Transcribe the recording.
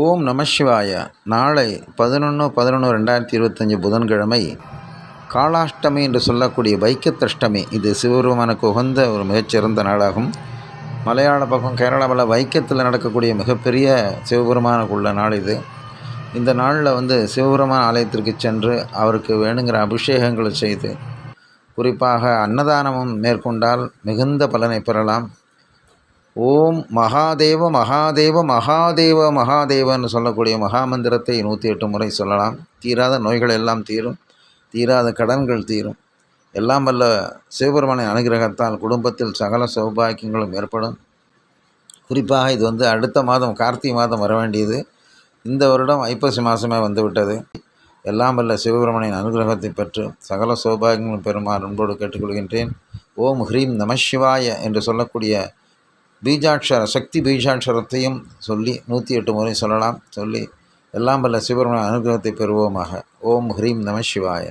ஓம் நமசிவாய நாளை பதினொன்று பதினொன்று ரெண்டாயிரத்தி இருபத்தஞ்சி புதன்கிழமை காளாஷ்டமி என்று சொல்லக்கூடிய வைக்கத்தஷ்டமி இது சிவபெருமானுக்கு உகந்த ஒரு மிகச்சிறந்த நாளாகும். மலையாள பக்கம் கேரளாவில் வைக்கத்தில் நடக்கக்கூடிய மிகப்பெரிய சிவபெருமானுக்கு உள்ள நாள் இது. இந்த நாளில் வந்து சிவபெருமான் ஆலயத்திற்கு சென்று அவருக்கு வேணுங்கிற அபிஷேகங்களை செய்து குறிப்பாக அன்னதானமும் மேற்கொண்டால் மிகுந்த பலனை பெறலாம். ஓம் மகாதேவ மகாதேவ மகாதேவ மகாதேவன்னு சொல்லக்கூடிய மகாமந்திரத்தை நூற்றி எட்டு முறை சொல்லலாம். தீராத நோய்கள் எல்லாம் தீரும். தீராத கடன்கள் தீரும். எல்லாம் வல்ல சிவபெருமானின் அனுகிரகத்தால் குடும்பத்தில் சகல சௌபாக்கியங்களும் ஏற்படும். குறிப்பாக இது வந்து அடுத்த மாதம் கார்த்திகை மாதம் வர வேண்டியது. இந்த வருடம் ஐப்பசி மாதமே வந்துவிட்டது. எல்லாம் வல்ல சிவபெருமனின் அனுகிரகத்தை பெற்று சகல சௌபாகியங்களும் பெருமாறு அன்போடு கேட்டுக்கொள்கின்றேன். ஓம் ஹ்ரீம் நமசிவாய என்று சொல்லக்கூடிய பீஜாட்சர சக்தி பீஜாட்சரத்தையும் சொல்லி நூற்றி எட்டு முறை சொல்லலாம். சொல்லி எல்லாம் வல்ல சிவருமான அனுகிரகத்தை பெறுவோமாக. ஓம் ஹ்ரீம் நமசிவாய